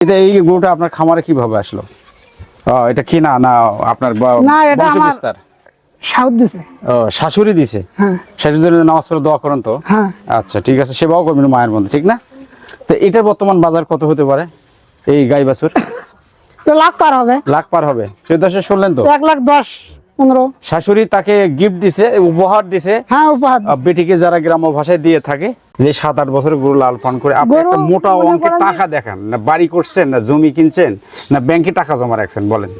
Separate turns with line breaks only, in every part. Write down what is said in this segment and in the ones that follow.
এটা এই গরুটা আপনার খামারে কীভাবে আসলো? এটা কি না না আপনার
না, এটা আমার-
বিস্তার
দিছে।
ও, শাশুড়ি দিছে?
হ্যাঁ।
শাশুড়ির জন্য নামাজ পড়ে দোয়া করেন তো?
হ্যাঁ।
আচ্ছা ঠিক আছে সেবাও করবেন মায়ের মধ্যে ঠিক না? তো এটার বর্তমান বাজার কত হতে পারে? এই গাই বাছুর?
তো লাখ পার হবে।
লাখ পার হবে। দশে শুনলেন তো?
এক লাখ দশ পনেরো।
শাশুড়ি তাকে গিফট দিছে উপহার দিছে।
হ্যাঁ উপহার
বেটিকে যারা গ্রাম্য ভাষায় দিয়ে থাকে যে সাত আট বছর গরু লাল পান করে আপনি একটা মোটা অঙ্কের টাকা দেখান না বাড়ি করছেন না জমি কিনছেন না ব্যাংকে টাকা জমা রাখছেন বলেন।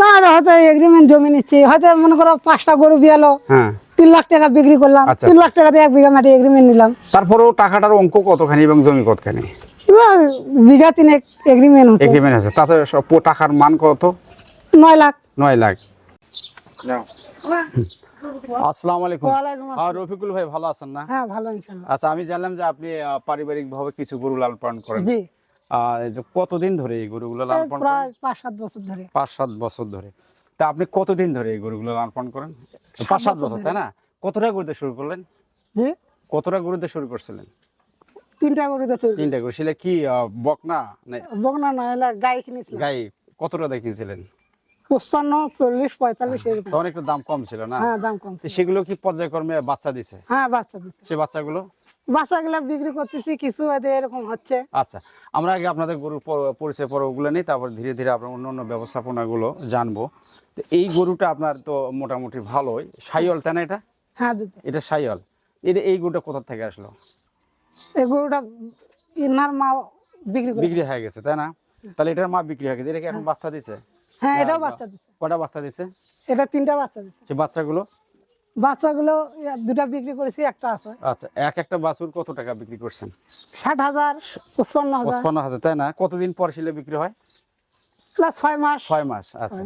না হয়তো এগ্রিমেন্ট জমি নিচ্ছি। হয়তো মনে করো পাঁচটা গরু বিয়ালো
হ্যাঁ।
তিন লাখ টাকা বিক্রি করলাম
আচ্ছা,
তিন লাখ টাকাতে এক বিঘা মাটি এগ্রিমেন্ট নিলাম।
তারপরেও টাকাটার অঙ্ক কতখানি এবং জমি কতখানি?
এবার বিঘা তিনেক এগ্রিমেন্ট হচ্ছে
এগ্রিমেন্ট আছে। তাতে সব টাকার মান কত?
নয় লাখ।
নয় লাখ। আসসালামু আলাইকুম। আর রফিকুল ভাই ভালো আছেন না?
হ্যাঁ ভালো
আচ্ছা আমি জানলাম যে আপনি পারিবারিক ভাবে কিছু গরু লালন পালন করেন।
জি।
আর কতদিন ধরে এই গরুগুলো লালন পালন করেন?
পাঁচ সাত বছর ধরে।
পাঁচ সাত বছর ধরে। তা আপনি কতদিন ধরে এই গরুগুলো লালন পালন করেন? পাঁচ সাত বছর তাই না? কতটা গরুতে শুরু করলেন?
জি?
কতটা গরুতে শুরু করছিলেন?
তিনটা গরু
তিনটা গরু। সেটা কি আহ, বকনা? না
বগনা না এলা গাই কিনেছিলাম।
গাই কতটা দেখিয়েছিলেন?
পঁচপান্ন চল্লিশ পঁয়তাল্লিশ
তখন একটু দাম কম ছিল না?
হ্যাঁ দাম কম
সেগুলো কি পর্যায়ক্রমে বাচ্চা দিছে?
হ্যাঁ বাচ্চা দিচ্ছে
সে বাচ্চাগুলো?
বাচ্চাগুলো বিক্রি করতেছি কিছু এরকম হচ্ছে।
আচ্ছা আমরা আগে আপনাদের গরুর পরিচয় পর্বগুলো নিই তারপর ধীরে ধীরে আপনার অন্য অন্য ব্যবস্থাপনাগুলো জানব। এই গরুটা আপনার তো মোটামুটি ভালোই। সাইওয়াল তাই না এটা?
হ্যাঁ
এটা সাইওয়াল। এটা এই গরুটা কোথা থেকে আসলো?
এই গরুটা ইনার মা বিক্রি
বিক্রি হয়ে গেছে তাই না? তাহলে এটার মা বিক্রি হয়ে গেছে। এটা কি এখন বাচ্চা দিছে?
হ্যাঁ এটাও বাচ্চা দিচ্ছে
কটা বাচ্চা দিছে?
এটা তিনটা বাচ্চা দিচ্ছে
সে বাচ্চাগুলো?
বাচ্চাগুলো দুটা বিক্রি করেছি একটা আছে।
আচ্ছা এক একটা বাছুর কত টাকা বিক্রি করছেন?
ষাট হাজার পঁচপান্ন হাজার।
তাই না? কতদিন পর শিলে বিক্রি হয়?
ছয় মাস।
ছয় মাস আচ্ছা।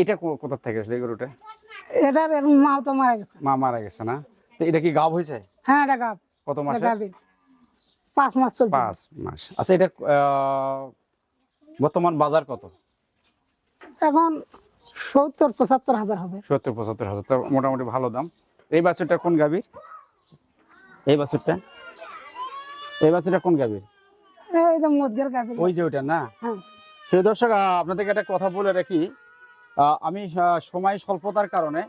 এটা কোথা থেকে আসলে গরুটা?
এটার মাও তো মারা গেছে।
মা মারা গেছে না? তো এটা কি গাব হয়েছে?
হ্যাঁ এটা গাব।
কত মাসে।
পাঁচ মাস
পাঁচ মাস। আচ্ছা এটা বর্তমান বাজার কত?
এখন সত্তর পঁচাত্তর হাজার হবে।
সত্তর পঁচাত্তর হাজার তো মোটামুটি ভালো দাম। এই বাছুরটা কোন গাভীর? এই বাছুরটা? এই বাছুরটা কোন গাভীর?
যে
ওই যে ওইটা না?
হ্যাঁ।
সেই দর্শক আপনাদেরকে একটা কথা বলে রাখি। আহ, আমি সময় স্বল্পতার কারণে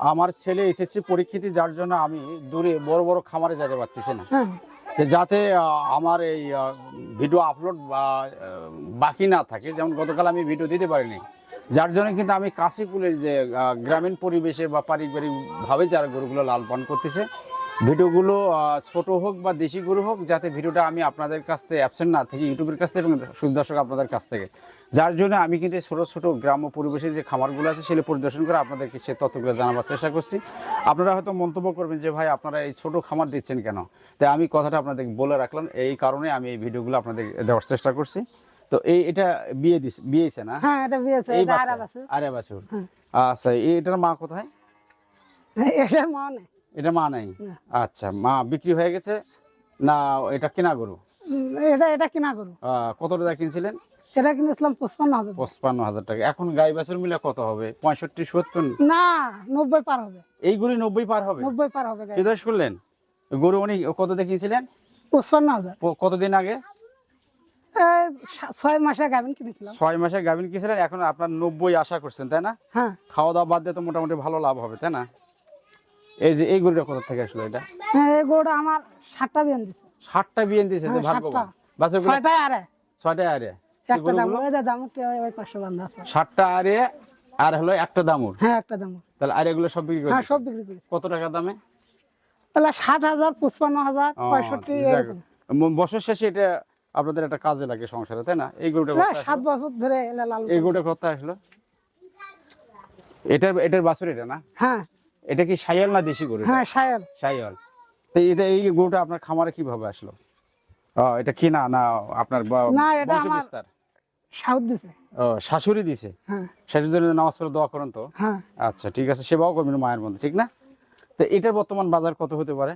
আমার ছেলে এসেছে পরীক্ষিতে যার জন্য আমি দূরে বড় বড় খামারে যেতে পারতেছি না।
হ্যাঁ।
যে যাতে আমার এই ভিডিও আপলোড বাকি না থাকে। যেমন গতকাল আমি ভিডিও দিতে পারিনি। যার জন্য কিন্তু আমি কাশিপুলের যে গ্রামীণ পরিবেশে বা পারিবারিকভাবে যারা গরুগুলো লাল পান করতেছে ভিডিওগুলো ছোট হোক বা দেশি গরু হোক যাতে ভিডিওটা আমি আপনাদের কাছ থেকে অ্যাবসেন্ট না থেকে ইউটিউবের কাছ থেকে এবং দর্শক আপনাদের কাছ থেকে। যার জন্য আমি কিন্তু ছোট ছোট গ্রাম্য পরিবেশে যে খামারগুলো আছে সেগুলো পরিদর্শন করে আপনাদেরকে সে তথ্যগুলো জানাবার চেষ্টা করছি। আপনারা হয়তো মন্তব্য করবেন যে ভাই আপনারা এই ছোট খামার দিচ্ছেন কেন? তাই আমি কথাটা আপনাদের বলে রাখলাম। এই কারণে আমি এই ভিডিওগুলো আপনাদের দেওয়ার চেষ্টা করছি। তো এই এটা বিয়ে দিস বিয়েছে না?
হ্যাঁ এটা বিয়েছে এটা আরা বাছুর।
বাছুর। আচ্ছা এটার মা কোথায়?
এটার মা নেই।
এটা মা নাই? আচ্ছা মা বিক্রি হয়ে গেছে না এটা কেনা গরু?
এটা এটা কিনা
আহ, কত টাকা কিনছিলেন?
এটা কিনেছিলাম পঁচপান্ন হাজার
পঁচপান্ন হাজার টাকা। এখন গাই বাছুর মিলে কত হবে? পঁয়ষট্টি সত্তর?
না নব্বই পার হবে।
এইগুলি নব্বই পার হবে?
নব্বই পার হবে গাড়ি।
চিন্তা গরু উনি কত দিয়ে কিনছিলেন?
পঁচপান্ন হাজার।
কতদিন আগে?
ছয় মাসে গাভিন কিনেছিলাম।
ছয় গাভিন কিনছিলেন এখন আপনার নব্বই আশা করছেন তাই না?
হ্যাঁ।
খাওয়া দাওয়া বাদ দিয়ে তো মোটামুটি ভালো লাভ হবে তাই না? এই যে এই গরুটা কোথা থেকে আসলো এটা?
হ্যাঁ, এই গরুটা আমার সাতটা বিয়ান
বিয়েন দিয়েছে
হ্যাঁ,
ভাগ্যবান। বাছুরগুলো
ছয়টায় আরে।
ছয়টা আরে। হলো একটা দামুর
হ্যাঁ একটা দাম
তাহলে আর এগুলো সব বিক্রি করে
হ্যাঁ সব বিক্রি করেছি।
কত টাকা দামে?
তাহলে ষাট হাজার পঁচপান্ন হাজার পঁয়ষট্টি
বছর শেষে এটা আপনাদের একটা কাজে লাগে সংসারে তাই না? এই গরুটা
সাত বছর ধরে লাল
এই গরুটা কোথায় আসলো? এটার এটার বাছুর এটা না?
হ্যাঁ।
এটা কি সাইয়াল না দেশি গরু
হ্যাঁ সায়ল।
সাইয়াল তো এটা এই গরুটা আপনার খামারে কীভাবে আসলো? এটা কি না? না আপনার
না, এটা আমার- সাউথ দিছে।
ও, শাশুড়ি দিছে?
হ্যাঁ।
শাশুড়ির জন্য নামাজ পড়ে দোয়া করেন তো?
হ্যাঁ।
আচ্ছা ঠিক আছে সেবাও করবেন মায়ের মধ্যে ঠিক না? তো এটার বর্তমান বাজার কত হতে পারে?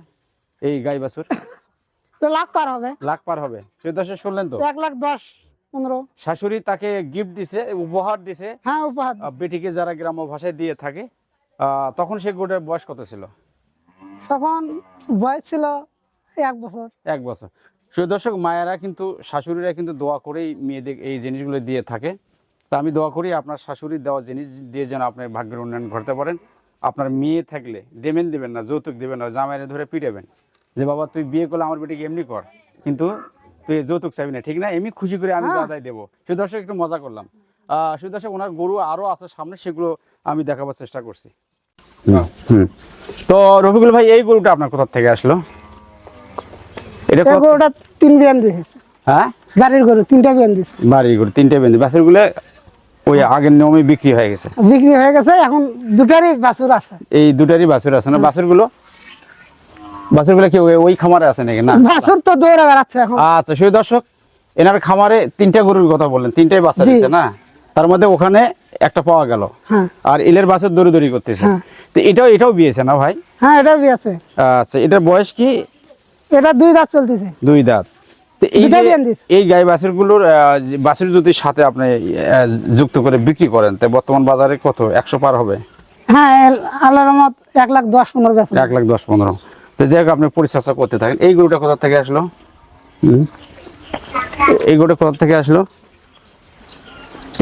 এই গাই বাছুর
তো লাখ পার হবে।
লাখ পার হবে। দশে শুনলেন তো?
এক লাখ দশ পনেরো।
শাশুড়ি তাকে গিফট দিছে উপহার দিছে।
হ্যাঁ উপহার
বেটিকে যারা গ্রাম্য ভাষায় দিয়ে থাকে তখন সে গরুটার বয়স কত ছিল?
তখন বয়স ছিল এক বছর।
এক বছর। প্রিয় দর্শক মায়েরা কিন্তু শাশুড়িরা কিন্তু দোয়া করেই মেয়েদের এই জিনিসগুলো দিয়ে থাকে। তা আমি দোয়া করি আপনার শাশুড়ির দেওয়া জিনিস দিয়ে যেন আপনি ভাগ্যের উন্নয়ন করতে পারেন। আপনার মেয়ে থাকলে দেবেন দেবেন না যৌতুক দেবেন না জামাইরে ধরে পিটাবেন যে বাবা তুই বিয়ে করলে আমার বেটিকে এমনি কর কিন্তু তুই যৌতুক চাবি না। ঠিক না? এমনি খুশি করে আমি জাদাই দেবো। শুধু দর্শক একটু মজা করলাম। আহ শুধু দর্শক ওনার গরু আরও আছে সামনে সেগুলো আমি দেখাবার চেষ্টা করছি। হুম তো রফিকুল ভাই এই গরুটা আপনার কোথা থেকে আসলো? এটা
গরুটা তিন বিয়ান দিয়েছে
হ্যাঁ?
বাড়ির গরু তিনটা বিয়ান দিয়েছে
বাড়ি গরু তিনটে বেঁধে বাসেরগুলো ওই আগের নিয়মে বিক্রি হয়ে গেছে।
বিক্রি হয়ে গেছে এখন দুটারই বাছুর আছে।
এই দুটারই বাছুর আছে না? বাছুরগুলো বাছুরগুলো কি ওই- খামারে আছে নাকি? না।
বাছুর তো দৌড়ে বেড়াচ্ছে এখন।
আচ্ছা সেই দর্শক এনার খামারে তিনটা গরুর কথা বললেন তিনটাই বাচ্চা
জি।
দিচ্ছে না? তার মধ্যে ওখানে একটা পাওয়া গেল।
হ্যাঁ।
আর ইলের বাছুর দৌড়ি দৌড়ি করতেছে।
হ্যাঁ।
তো এটাও এটাও বিয়েছে না ভাই?
হ্যাঁ এটাও বিয়েছে।
আচ্ছা এটার বয়স কি?
এটা দুই দাঁত চলতেছে।
দুই দাঁত। এই গাই বাছুরগুলোর আহ, যে বাছুর যদি সাথে আপনি যুক্ত করে বিক্রি করেন তাই বর্তমান বাজারে কত? একশো পার হবে?
হ্যাঁ আল্লাহর রহমত এক লাখ দশ পনেরো
এক লাখ দশ পনেরো। তো যাই হোক আপনি পরিচর্যা করতে থাকেন। এই গরুটা কোথা থেকে আসলো? হুম। এই গরুটা কোথা থেকে আসলো?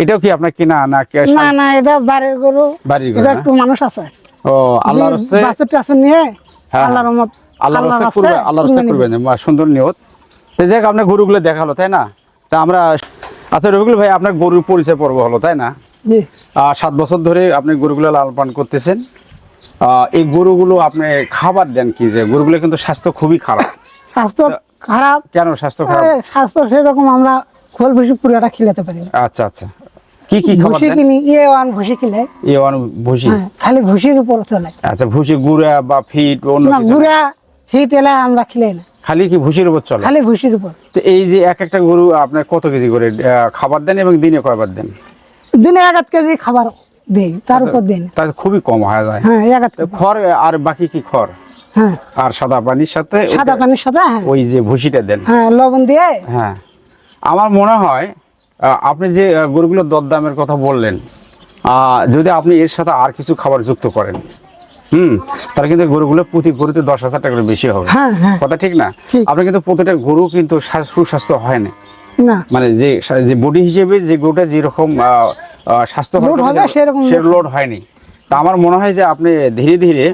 এটাও কি আপনার কিনা না
না না এটা বাড়ির গরু।
বাড়ির গরু,
একটু মানুষ আছে।
ও আল্লাহর হচ্ছে
নিয়ে
হ্যাঁ,
আল্লাহর রহমত
আল্লাহর করবে আল্লাহর
কুরবানি
সুন্দর নিয়ত। তো আপনার গরুগুলো দেখাল তাই না? তা আমরা আচ্ছা রবিকুল ভাই আপনার গরুর পরিচয় পর্ব হলো তাই না? সাত বছর ধরে আপনি গরুগুলো লালন পালন করতেছেন। এই গরুগুলো আপনি খাবার দেন কি? যে গরুগুলো কিন্তু স্বাস্থ্য খুবই খারাপ।
স্বাস্থ্য খারাপ?
কেন স্বাস্থ্য খারাপ?
স্বাস্থ্য সেরকম আমরা খোল ভুসি পুরোটা খিলাতে পারি
আচ্ছা আচ্ছা। কি কি খাবার দেন?
কিনি ইয়ে ওয়ান ভুসি কিনে।
এ ওয়ান ভুসি
হ্যাঁ খালি ভুসির উপর চলে।
আচ্ছা ভুসি গুড়া বা ফিট অন্য কিছু? না?
গুড়া ফিট এলে আমরা খিলাই না।
খালি কি ভুসির উপর চলে?
খালি ভুসির উপর।
তো এই যে এক একটা গরু আপনার কত কেজি করে খাবার দেন এবং দিনে কয়বার দেন?
দিনে এক কেজি খাবার দেই তার উপর দিন
খুবই কম হয়ে যায়।
হ্যাঁ এক
খড় আর বাকি কি খড়?
হ্যাঁ।
আর সাদা পানির সাথে
সাদা পানির সাথে হ্যাঁ।
ওই যে ভুসিটা দেন।
হ্যাঁ লবণ দিয়ে?
হ্যাঁ। আমার মনে হয় আপনি যে গরুগুলোর দরদামের কথা বললেন যদি আপনি এর সাথে আর কিছু খাবার যুক্ত করেন হুম তাহলে কিন্তু গরুগুলো প্রতি গরুতে দশ হাজার টাকা বেশি হবে।
হ্যাঁ হ্যাঁ।
কথা ঠিক না? আপনি কিন্তু প্রতিটা গরু কিন্তু সুস্বাস্থ্য হয় না। মানে যে যে বডি হিসেবে যে গরুটা যেরকম স্বাস্থ্য সে
লোড
হয়নি। তা আমার মনে হয় যে আপনি ধীরে ধীরে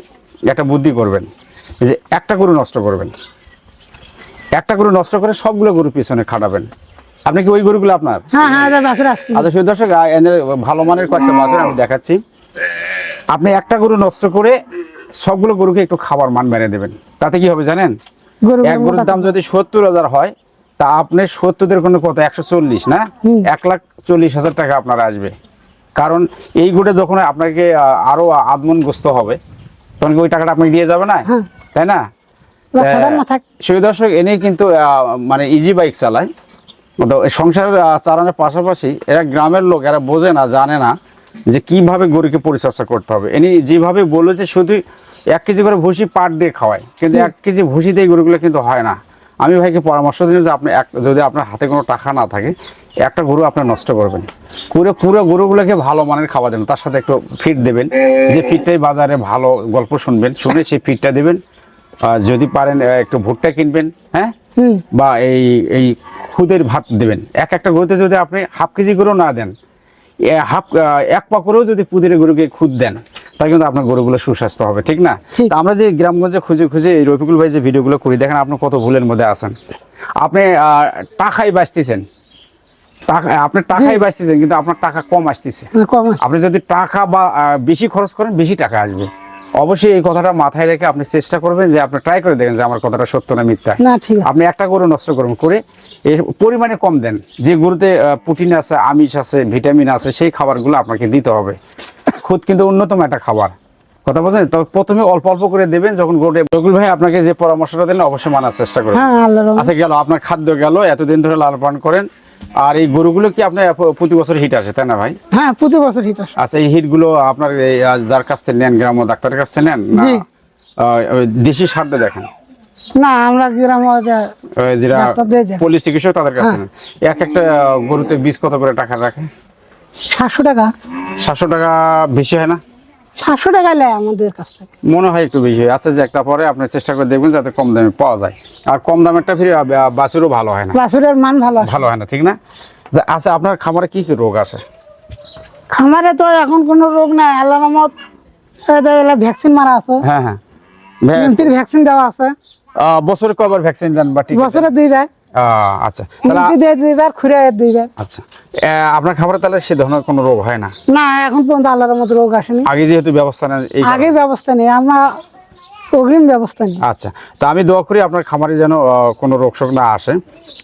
একটা বুদ্ধি করবেন যে একটা গরু নষ্ট করবেন। একটা গরু নষ্ট করে সবগুলো গরু পিছনে খাটাবেন। আপনি কি ওই গরুগুলো আপনার?
হ্যাঁ হ্যাঁ এটা বাছুর আসতে
আচ্ছা সেই দর্শক ভালো মানের কয়েকটা বাছুর আমি দেখাচ্ছি। আপনি একটা গরু নষ্ট করে সবগুলো গরুকে একটু খাবার মান বেড়ে দেবেন। তাতে কি হবে জানেন? এক গরুর দাম যদি সত্তর হাজার হয় তা আপনি সত্তরের কোনো কত একশো চল্লিশ না। এক লাখ চল্লিশ হাজার টাকা আপনার আসবে। কারণ এই গোটে যখন আপনাকে আরও আদমন গ্রস্ত হবে তখন ওই টাকাটা আপনাকে দিয়ে যাবে না?
হ্যাঁ।
তাই না? সেই দর্শক এনে কিন্তু মানে ইজি বাইক চালায়। সংসার চালানোর পাশাপাশি এরা গ্রামের লোক, এরা বোঝে না, জানে না যে কীভাবে গরুকে পরিচর্যা করতে হবে। এনি যেভাবে বলল যে শুধু এক কেজি করে ভুসি পার ডে খাওয়ায়, কিন্তু এক কেজি ভুসি দিয়ে গরুগুলো কিন্তু হয় না। আমি ভাইকে পরামর্শ দিন যে আপনি এক, যদি আপনার হাতে কোনো টাকা না থাকে, একটা গরু আপনার নষ্ট করবেন। করে পুরো গরুগুলোকে ভালো মানের খাওয়া দেবেন তার সাথে একটু ফিট দেবেন। যে ফিটটাই বাজারে ভালো গল্প শুনবেন, শুনে সেই ফিটটা দেবেন। যদি পারেন একটু ভুট্টা কিনবেন হ্যাঁ? বা এই এই খুদের ভাত দেবেন। এক একটা গরুতে যদি আপনি হাফ কেজি করেও না দেন হাফ এক পা করেও যদি পুদির গরুকে খুদ দেন তাহলে কিন্তু আপনার গরুগুলো সুস্বাস্থ্য হবে ঠিক না? তা আমরা যে গ্রামগঞ্জে খুঁজে খুঁজে এই রফিকুল ভাই যে ভিডিওগুলো করি দেখেন আপনি কত ভুলের মধ্যে আছেন। আপনি আহ, টাকাই বাঁচতেছেন। টাকা আপনি টাকাই বাঁচতেছেন কিন্তু আপনার টাকা কম আসতেছে। আপনি যদি টাকা বা বেশি খরচ করেন বেশি টাকা আসবে। অবশ্যই এই কথাটা মাথায় রেখে আপনি চেষ্টা করবেন যে আপনি ট্রাই করে দেখেন যে আমার কথাটা সত্য না মিথ্যা। আপনি একটা গরু নষ্ট করবেন করে এর পরিমাণে কম দেন। যে গরুতে প্রোটিন আছে আমিষ আছে ভিটামিন আছে সেই খাবারগুলো আপনাকে দিতে হবে। খুদ কিন্তু অন্যতম একটা খাবার। কথা বলছেন? তবে প্রথমে অল্প অল্প করে দেবেন যখন গরুটা রকুল ভাই আপনাকে যে পরামর্শটা দিলেন অবশ্যই মানার চেষ্টা করবেন।
হ্যাঁ।
আচ্ছা গেল আপনার খাদ্য গেল এতদিন ধরে লালন পালন করেন। আর এই গরুগুলো কি আপনার প্রতি বছর হিট আসে তাই না ভাই?
হ্যাঁ প্রতি বছর হিট আসে।
আচ্ছা এই হিটগুলো আপনার যার কাছ থেকে নেন গ্রাম্য ডাক্তারের কাছ থেকে নেন না? দেশি সারটা দেখেন?
না আমরা গ্রাম
যেটা
দেন।
চিকিৎসক তাদের কাছে
হ্যাঁ।
এক একটা গরুতে বীজ কত করে টাকা রাখে?
সাতশো টাকা।
সাতশো টাকা বেশি হয় না?
সাতশো টাকা নেয় আমাদের কাছ থেকে।
মনে হয় একটু বেশি আচ্ছা যে একটা পরে আপনি চেষ্টা করে দেখবেন যাতে কম দামে পাওয়া যায়। আর কম দামেরটা ফিরে বাছুরও ভালো হয় না।
বাছুরের মান ভালো
ভালো হয় না ঠিক না? আচ্ছা আপনার খামারে কি কি রোগ আসে
খামারে তো এখন কোনো রোগ নাই। আল্লাহ রহমত ভ্যাকসিন মারা আছে।
হ্যাঁ হ্যাঁ।
ভ্যাকসিন দেওয়া আছে।
বছরে কবার ভ্যাকসিন দেন বা
বছরে দুইবার।
আচ্ছা।
দুইবার খুঁড়ে দুইবার।
আচ্ছা। আপনার খাবারে তাহলে সে ধরনের কোনো রোগ হয় না?
না এখন পর্যন্ত আল্লাহর রহমত রোগ আসেনি।
আগে যেহেতু ব্যবস্থা নেন এই
আগে ব্যবস্থা নেই আমরা অগ্রিম ব্যবস্থা নেই।
আচ্ছা তা আমি দোয়া করি আপনার খামারে যেন কোনো রোগ শোক না আসে।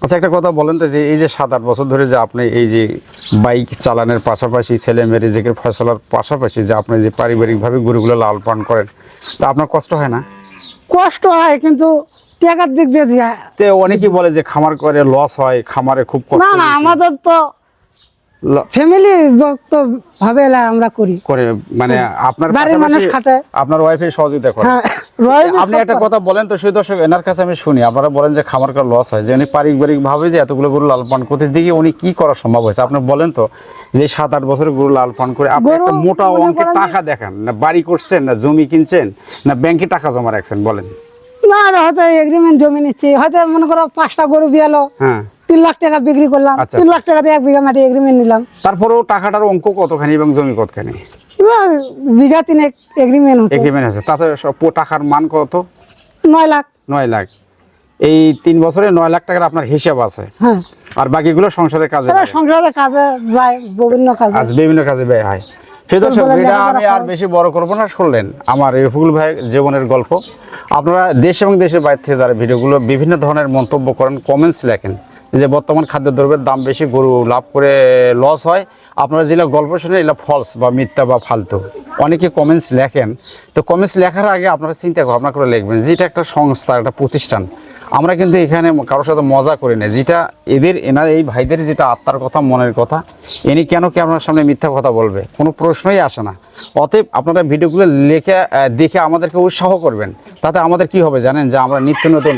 আচ্ছা একটা কথা বলেন তো যে এই যে সাত আট বছর ধরে যে আপনি এই যে বাইক চালানোর পাশাপাশি ছেলে মেয়ে রিজিকের ফসলার পাশাপাশি যে আপনি যে পারিবারিকভাবে গরুগুলো লাল পান করেন তা আপনার কষ্ট হয় না?
কষ্ট হয় কিন্তু টাকার দিক দিয়ে দিয়া।
তে অনেকেই বলে যে খামার করে লস হয় খামারে খুব কষ্ট
না না আমাদের তো ফ্যামিলি ভাবে আমরা করি।
করে মানে আপনার
বাড়ির মানুষ।
আপনার ওয়াইফে সহযোগিতা করে।
হ্যাঁ
আপনি একটা কথা বলেন তো সেই দর্শক এনার কাছে আমি শুনি আপনারা বলেন যে খামার করে লস হয় যে উনি পারিবারিক ভাবে যে এতগুলো গরু লাল পান করতে দিকে উনি কি করা সম্ভব হয়েছে? আপনি বলেন তো যে সাত আট বছরের গরু লাল পান করে আপনি একটা মোটা অঙ্কের টাকা দেখান না বাড়ি করছেন না জমি কিনছেন না ব্যাংকে টাকা জমা রাখছেন বলেন।
না না, হয়তো এগ্রিমেন্ট জমি নিচ্ছি। হয়তো মনে করো পাঁচটা গরু বিয়ালো
হ্যাঁ।
তিন লাখ টাকা বিক্রি করলাম
আচ্ছা,
তিন লাখ টাকা দিয়ে এক বিঘা মাটি এগ্রিমেন্ট নিলাম।
তারপরেও টাকাটার অঙ্ক কতখানি এবং জমি কতখানি?
বিঘা তিনেক এগ্রিমেন্ট
এগ্রিমেন্ট আছে। তাতে সব টাকার মান কত?
নয় লাখ।
নয় লাখ। এই তিন বছরে নয় লাখ টাকার আপনার হিসাব আছে।
হ্যাঁ।
আর বাকিগুলো সংসারের কাজে
সংসারের কাজে যায় বিভিন্ন কাজে।
বিভিন্ন কাজে ব্যয় হয়। সেই দর্শক এটা আমি আর বেশি বড় করব না শুনলেন আমার রফিকুল ভাই জীবনের গল্প। আপনারা দেশ এবং দেশের বাইরে থেকে যারা ভিডিওগুলো বিভিন্ন ধরনের মন্তব্য করেন কমেন্টস লেখেন যে বর্তমান খাদ্যদ্রব্যের দাম বেশি গরু লাভ করে লস হয়। আপনারা যেগুলো গল্প শুনে এগুলো ফলস বা মিথ্যা বা ফালতু। অনেকে কমেন্টস লেখেন। তো কমেন্টস লেখার আগে আপনারা চিন্তা ভাবনা করে লিখবেন যেটা একটা সংস্থা একটা প্রতিষ্ঠান। আমরা কিন্তু এখানে কারোর সাথে মজা করি না। যেটা এদের এনার, এই ভাইদের যেটা আত্মার কথা, মনের কথা এনি কেন কি আপনার সামনে মিথ্যা কথা বলবে? কোনো প্রশ্নই আসে না। অতএব আপনারা ভিডিওগুলো লেখে দেখে আমাদেরকে উৎসাহ করবেন। তাতে আমাদের কি হবে জানেন? যে আমরা নিত্য নতুন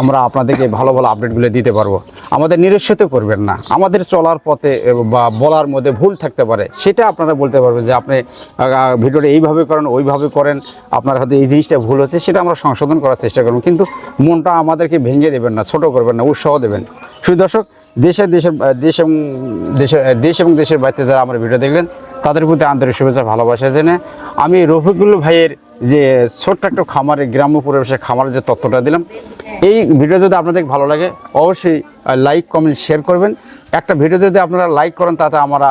আমরা আপনাদেরকে ভালো ভালো আপডেটগুলো দিতে পারব। আমাদের নিরস্বিত করবেন না। আমাদের চলার পথে বা বলার মধ্যে ভুল থাকতে পারে। সেটা আপনারা বলতে পারবেন যে আপনি ভিডিওটা এইভাবে করেন, ওইভাবে করেন, আপনার হয়তো এই জিনিসটা ভুল হচ্ছে, সেটা আমরা সংশোধন করার চেষ্টা করব। কিন্তু মনটা আমাদেরকে ভেঙে দেবেন না, ছোট করবেন না, উৎসাহ দেবেন। শুধু দর্শক, দেশের দেশের, দেশ এবং দেশের দেশ এবং দেশের বাড়িতে যারা আমার ভিডিও দেখলেন তাদের প্রতি আন্তরিক শুভেচ্ছা, ভালোবাসা জেনে আমি রফিকুল ভাইয়ের যে ছোট্ট একটা খামারে, গ্রাম্য পরিবেশে খামারের যে তথ্যটা দিলাম, এই ভিডিও যদি আপনাদের ভালো লাগে, অবশ্যই লাইক কমেন্ট শেয়ার করবেন। একটা ভিডিও যদি আপনারা লাইক করেন, তাতে আমরা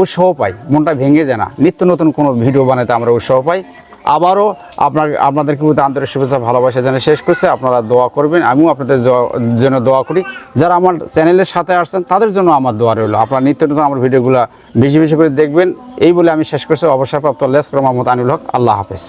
উৎসাহ পাই। মনটা ভেঙে যায় না। নিত্য নতুন কোনো ভিডিও বানাতে আমরা উৎসাহ পাই। আবারও আপনার, আপনাদেরকে আন্তরিক শুভেচ্ছা, ভালোবাসা জানিয়ে শেষ করছে। আপনারা দোয়া করবেন। আমিও আপনাদের জন্য দোয়া করি। যারা আমার চ্যানেলের সাথে আসছেন, তাদের জন্য আমার দোয়া রইল। আপনারা নিত্য নতুন আমার ভিডিওগুলো বেশি বেশি করে দেখবেন। এই বলে আমি শেষ করছি। অবসরপ্রাপ্ত লেস মোহাম্মদ আনিল হক। আল্লাহ হাফেজ।